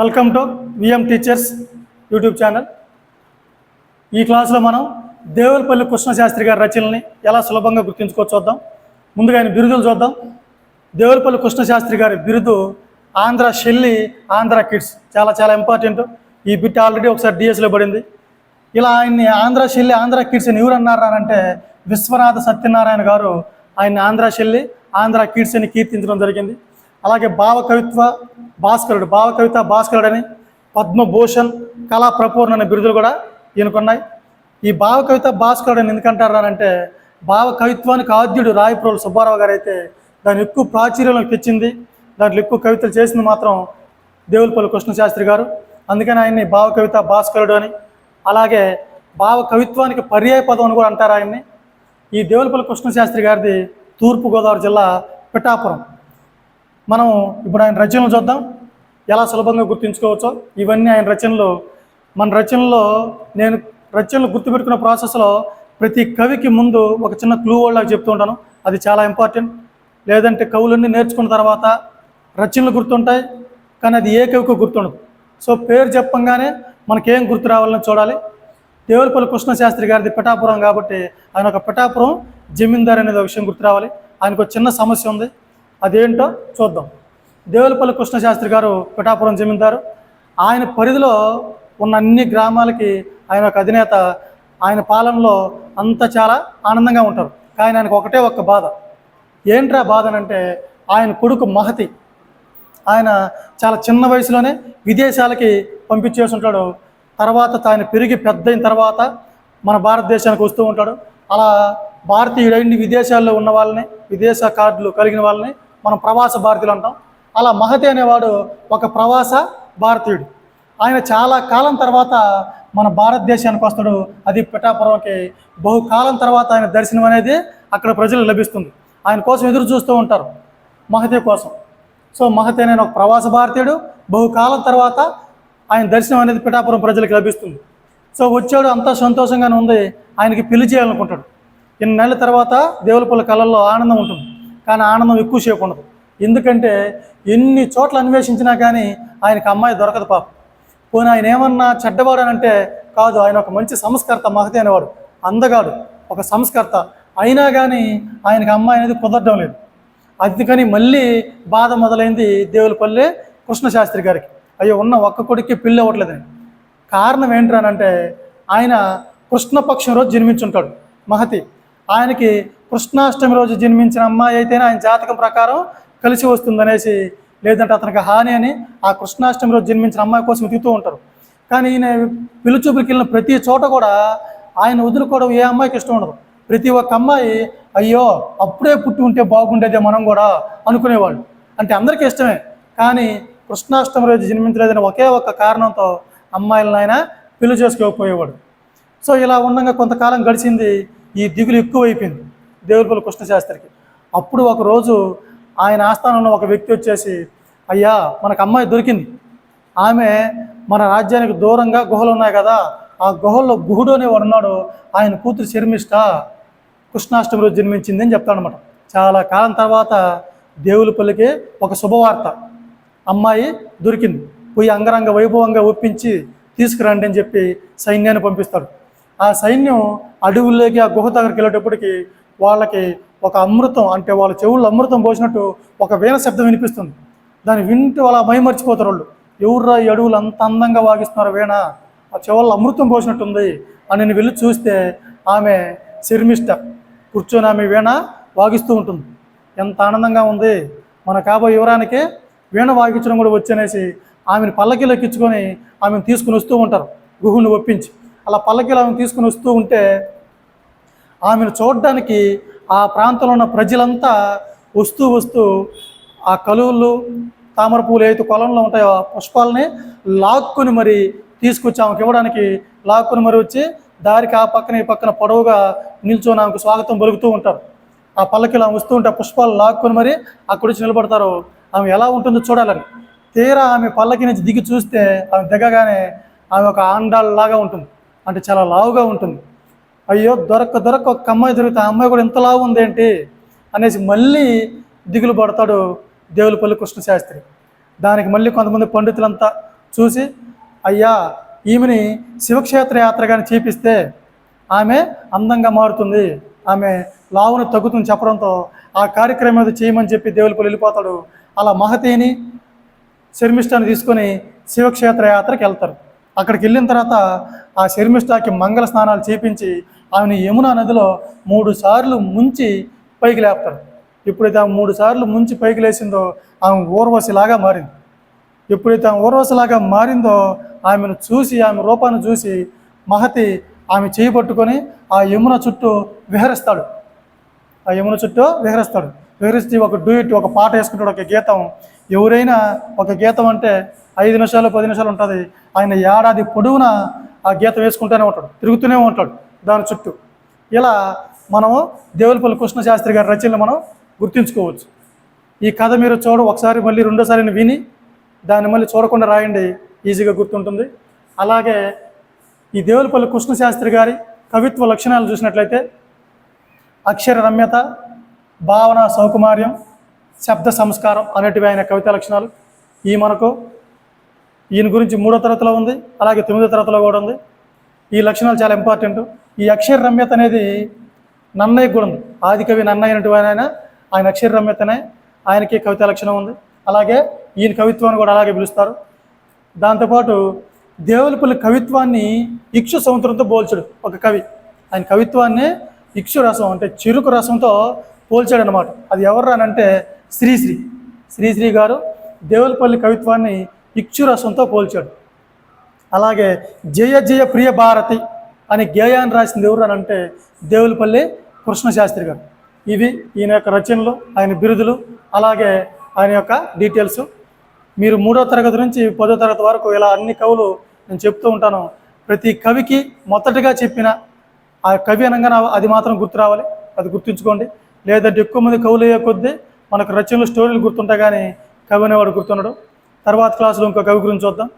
Welcome to VM teachers YouTube channel ఈ క్లాస్లో మనం దేవులపల్లి కృష్ణశాస్త్రి గారి రచనల్ని ఎలా సులభంగా గుర్తించుకోవచ్చు చూద్దాం. ముందుగా ఆయన బిరుదులు చూద్దాం. దేవులపల్లి కృష్ణశాస్త్రి గారి బిరుదు ఆంధ్ర షెల్లి ఆంధ్ర కిడ్స్. చాలా చాలా ఇంపార్టెంట్ ఈ బిట్ ఆల్రెడీ ఒకసారి డిఎస్లో పడింది. ఇలా ఆయన్ని ఆంధ్ర షెల్లి ఆంధ్ర కిడ్స్ అని ఎవరన్నారంటే విశ్వనాథ సత్యనారాయణ గారు ఆయన్ని ఆంధ్ర షెల్లి ఆంధ్ర కిడ్స్ అని కీర్తించడం జరిగింది. అలాగే భావ కవిత్వ భాస్కరుడు భావ కవిత భాస్కరుడు అని పద్మభూషణ్ కళా ప్రపూర్ణ అనే బిరుదులు కూడా ఈయనకున్నాయి. ఈ భావ కవిత భాస్కరుడు అని ఎందుకంటారు భావ కవిత్వానికి ఆద్యుడు రాయప్రోలు సుబ్బారావు గారు అయితే దాన్ని ఎక్కువ ప్రాచుర్యంలోకి తెచ్చింది. దాంట్లో ఎక్కువ కవితలు చేసింది మాత్రం దేవులపల్లి కృష్ణశాస్త్రి గారు. అందుకని ఆయన్ని భావ కవిత భాస్కరుడు అని. అలాగే భావ కవిత్వానికి పర్యాయ పదం అని కూడా అంటారు ఆయన్ని. ఈ దేవులపల్లి కృష్ణశాస్త్రి గారిది తూర్పుగోదావరి జిల్లా పిఠాపురం. మనం ఇప్పుడు ఆయన రచనలు చూద్దాం. ఎలా సులభంగా గుర్తుంచుకోవచ్చో. ఇవన్నీ ఆయన రచనలు. మన రచనలో నేను రచనలు గుర్తుపెట్టుకున్న ప్రాసెస్లో ప్రతి కవికి ముందు ఒక చిన్న క్లూ వాళ్ళకి చెప్తూ ఉంటాను. అది చాలా ఇంపార్టెంట్. లేదంటే కవులన్నీ నేర్చుకున్న తర్వాత రచనలు గుర్తుంటాయి. కానీ అది ఏ కవికి గుర్తుండదు. సో పేరు చెప్పంగానే మనకేం గుర్తు రావాలని చూడాలి. దేవులపల్లి కృష్ణశాస్త్రి గారిది పిఠాపురం కాబట్టి ఆయన ఒక పిఠాపురం జమీందార్ అనేది ఒక విషయం గుర్తు రావాలి. ఆయనకు ఒక చిన్న సమస్య ఉంది. అదేంటో చూద్దాం. దేవులపల్లి కృష్ణశాస్త్రి గారు పిఠాపురం జమీందారు. ఆయన పరిధిలో ఉన్న అన్ని గ్రామాలకి ఆయన ఒక అధినేత. ఆయన పాలనలో అంతా చాలా ఆనందంగా ఉంటారు. కానీ ఆయనకు ఒకటే ఒక్క బాధ. ఏంట్రా బాధ అంటే ఆయన కొడుకు మహతి. ఆయన చాలా చిన్న వయసులోనే విదేశాలకి పంపించేసి ఉంటాడు. తర్వాత ఆయన పెరిగి పెద్దయిన తర్వాత మన భారతదేశానికి వస్తూ ఉంటాడు. అలా భారతీయుడైన విదేశాల్లో ఉన్న వాళ్ళని విదేశ కార్డులు కలిగిన వాళ్ళని మనం ప్రవాస భారతీయులు అంటాం. అలా మహతి అనేవాడు ఒక ప్రవాస భారతీయుడు. ఆయన చాలా కాలం తర్వాత మన భారతదేశానికి వస్తాడు. అది పిఠాపురంకి బహుకాలం తర్వాత ఆయన దర్శనం అనేది అక్కడ ప్రజలు లభిస్తుంది. ఆయన కోసం ఎదురు చూస్తూ ఉంటారు మహతి కోసం. సో మహతి అనే ఒక ప్రవాస భారతీయుడు. బహుకాలం తర్వాత ఆయన దర్శనం అనేది పిఠాపురం ప్రజలకు లభిస్తుంది. సో వచ్చాడు అంతా సంతోషంగానే ఉంది. ఆయనకి పెళ్ళి చేయాలనుకుంటాడు. ఇన్ని నెలల తర్వాత దేవులపల్లి కళల్లో ఆనందం ఉంటుంది. కానీ ఆనందం ఎక్కువసేపు ఉండదు. ఎందుకంటే ఎన్ని చోట్ల అన్వేషించినా కానీ ఆయనకు అమ్మాయి దొరకదు పాప. పోనీ ఆయన ఏమన్నా చెడ్డవాడు అని అంటే కాదు ఆయన ఒక మంచి సంస్కర్త మహతి అనేవాడు అందగాడు ఒక సంస్కర్త. అయినా కానీ ఆయనకి అమ్మాయి అనేది కుదరడం లేదు. అందుకని మళ్ళీ బాధ మొదలైంది దేవులపల్లి కృష్ణశాస్త్రి గారికి. అయ్యో ఉన్న ఒక్క కొడుక్కి పెళ్ళి అవ్వట్లేదని. కారణం ఏంటనంటే ఆయన కృష్ణపక్షం రోజు జన్మించుంటాడు మహతి. ఆయనకి కృష్ణాష్టమి రోజు జన్మించిన అమ్మాయి అయితేనే ఆయన జాతకం ప్రకారం కలిసి వస్తుందనేసి లేదంటే అతనికి హాని అని ఆ కృష్ణాష్టమి రోజు జన్మించిన అమ్మాయి కోసం వెతుకుతూ ఉంటారు. కానీ ఈయన పిలుచూపులకి వెళ్ళిన ప్రతి చోట కూడా ఆయన వదులుకోవడం ఏ అమ్మాయికి ఇష్టం ఉండదు. ప్రతి ఒక్క అమ్మాయి అయ్యో అప్పుడే పుట్టి ఉంటే బాగుండేదే మనం కూడా అనుకునేవాళ్ళు. అంటే అందరికీ ఇష్టమే. కానీ కృష్ణాష్టమి రోజు జన్మించలేదని ఒకే ఒక్క కారణంతో అమ్మాయిలను ఆయన పెళ్ళి చేసుకోకపోయేవాడు సో ఇలా ఉండగా కొంతకాలం గడిచింది. ఈ దిగులు ఎక్కువైపోయింది. దేవులపల్లి కృష్ణశాస్త్రికి అప్పుడు ఒకరోజు ఆయన ఆస్థానంలో ఒక వ్యక్తి వచ్చేసి అయ్యా మనకు అమ్మాయి దొరికింది. ఆమె మన రాజ్యానికి దూరంగా గుహలు ఉన్నాయి కదా. ఆ గుహల్లో గుహుడు అనేవాడు ఉన్నాడు. ఆయన కూతురు శర్మిష్ట కృష్ణాష్టమి రోజు జన్మించింది అని చెప్తాడనమాట చాలా కాలం తర్వాత దేవులపల్లికి ఒక శుభవార్త. అమ్మాయి దొరికింది. పోయి అంగరంగ వైభవంగా ఒప్పించి తీసుకురండి అని చెప్పి సైన్యాన్ని పంపిస్తాడు. ఆ సైన్యం అడవుల్లోకి ఆ గుహ దగ్గరికి వెళ్ళేటప్పటికి వాళ్ళకి ఒక అమృతం అంటే వాళ్ళ చెవుల్లో అమృతం పోసినట్టు ఒక వీణ శబ్దం వినిపిస్తుంది. దాన్ని వింటూ అలా మైమర్చిపోతారు వాళ్ళు. ఎవర్రా ఈ అడవులు అంత అందంగా వాగిస్తున్నారు వీణ? ఆ చెవుల్లో అమృతం పోసినట్టుంది అని నేను వెళ్ళి చూస్తే ఆమె శర్మిష్ట కూర్చొని ఆమె వీణ వాగిస్తూ ఉంటుంది. ఎంత ఆనందంగా ఉంది. మన కాబోయే యువరానికి వీణ వాగించడం కూడా వచ్చనేసి ఆమెను పల్లకీలో ఎక్కించుకొని ఆమెను తీసుకుని వస్తూ ఉంటారు. గుహుని ఒప్పించి. అలా పల్లకిలో ఆమె తీసుకుని వస్తూ ఉంటే ఆమెను చూడడానికి ఆ ప్రాంతంలో ఉన్న ప్రజలంతా వస్తూ వస్తూ ఆ కలువులు తామర పూలు ఏవైతే కొలంలో ఉంటాయో ఆ పుష్పాలని లాక్కుని మరి తీసుకొచ్చి ఆమెకి ఇవ్వడానికి లాక్కుని మరి వచ్చి దారికి ఆ పక్కన ఈ పక్కన పొడవుగా నిల్చొని ఆమెకు స్వాగతం పలుకుతూ ఉంటారు. ఆ పల్లకిలో ఆమె వస్తూ ఉంటే పుష్పాలు లాక్కుని మరి అక్కడి నుంచి నిలబడతారు. ఆమె ఎలా ఉంటుందో చూడాలని తీరా ఆమె పల్లకి నుంచి దిగి చూస్తే ఆమె దిగగానే ఆమె ఒక ఆండాళ్ళలాగా ఉంటుంది. అంటే చాలా లావుగా ఉంటుంది. అయ్యో దొరక్క దొరక్క ఒక అమ్మాయి దొరికితే ఆ అమ్మాయి కూడా ఇంత లావు ఉందేంటి? అనేసి మళ్ళీ దిగులు పడతాడు దేవులపల్లి కృష్ణశాస్త్రి దానికి మళ్ళీ కొంతమంది పండితులంతా చూసి అయ్యా ఈమెని శివక్షేత్ర యాత్రగాని చూపిస్తే ఆమె అందంగా మారుతుంది. ఆమె లావును తగ్గుతుంది చెప్పడంతో ఆ కార్యక్రమం ఏదో చేయమని చెప్పి దేవులపల్లి వెళ్ళిపోతాడు. అలా మహతీని శర్మిష్ఠాన్ని తీసుకొని శివక్షేత్ర యాత్రకి వెళ్తారు. అక్కడికి వెళ్ళిన తర్వాత ఆ శర్మిష్ఠాకి మంగళ స్నానాలు చేపించి ఆమెను యమునా నదిలో మూడు సార్లు ముంచి పైకి లేపుతారు ఎప్పుడైతే ఆమె మూడు సార్లు ముంచి పైకి లేచిందో ఆమె ఊర్వశిలాగా మారింది. ఎప్పుడైతే ఆమె ఊర్వశిలాగా మారిందో ఆమెను చూసి ఆమె రూపాన్ని చూసి మహతి ఆమె చేయి పట్టుకొని ఆ యమున చుట్టూ విహరిస్తాడు. ఆ యమున చుట్టూ విహరిస్తాడు. విహరిస్తే ఒక డూయిట్ ఒక పాట వేసుకుంటాడు ఒక గీతం. ఎవరైనా ఒక గీతం అంటే ఐదు నిమిషాలు పది నిమిషాలు ఉంటుంది. ఆయన ఏడాది పొడవునా ఆ గీతం వేసుకుంటూనే ఉంటాడు. తిరుగుతూనే ఉంటాడు దాని చుట్టూ. ఇలా మనం దేవులపల్లి కృష్ణ శాస్త్రి గారి రచనలు మనం గుర్తుంచుకోవచ్చు. ఈ కథ మీరు చూడ ఒకసారి మళ్ళీ రెండోసారి విని దాన్ని మళ్ళీ చూడకుండా రాయండి. ఈజీగా గుర్తుంటుంది. అలాగే ఈ దేవులపల్లి కృష్ణ శాస్త్రి గారి కవిత్వ లక్షణాలు చూసినట్లయితే అక్షర రమ్యత భావన సౌకుమార్యం శబ్ద సంస్కారం అనేటివి ఆయన కవితా లక్షణాలు. ఈ మనకు ఈయన గురించి మూడో తరగతిలో ఉంది అలాగే తొమ్మిదో తరగతిలో కూడా ఉంది. ఈ లక్షణాలు చాలా ఇంపార్టెంట్ ఈ అక్షర రమ్యత అనేది నన్నయ్య కూడా ఉంది. ఆదికవి నన్నయ్య అనేటువంటి ఆయన ఆయన అక్షర రమ్యతనే ఆయనకి కవితా లక్షణం ఉంది. అలాగే ఈయన కవిత్వాన్ని కూడా అలాగే పిలుస్తారు. దాంతోపాటు దేవులపల్లి కవిత్వాన్ని ఇక్షు సముద్రంతో పోల్చుడు ఒక కవి. ఆయన కవిత్వాన్ని ఇక్షు రసం అంటే చెరుకు రసంతో పోల్చాడనమాట అది ఎవరు శ్రీశ్రీ. శ్రీశ్రీ గారు దేవులపల్లి కవిత్వాన్ని ఇక్షురసంతో పోల్చాడు. అలాగే జయ జయ ప్రియ భారతి అని గేయాన్ని రాసింది ఎవరు అని దేవులపల్లి కృష్ణశాస్త్రి గారు. ఇవి ఈయన యొక్క రచనలు ఆయన బిరుదులు అలాగే ఆయన యొక్క డీటెయిల్స్. మీరు మూడో తరగతి నుంచి పదో తరగతి వరకు ఇలా అన్ని కవులు నేను చెప్తూ ఉంటాను. ప్రతి కవికి మొదటగా చెప్పిన ఆ కవి అనగా నా- అది మాత్రం గుర్తు రావాలి. అది గుర్తుంచుకోండి. లేదంటే ఎక్కువ మంది కవులు అయ్యే కొద్దీ మనకు రచనలు స్టోరీలు గుర్తుంటాయి కానీ కవి అనేవాడు గుర్తుండడు. తర్వాత క్లాసులో ఇంకో కవి గురించి చూద్దాం.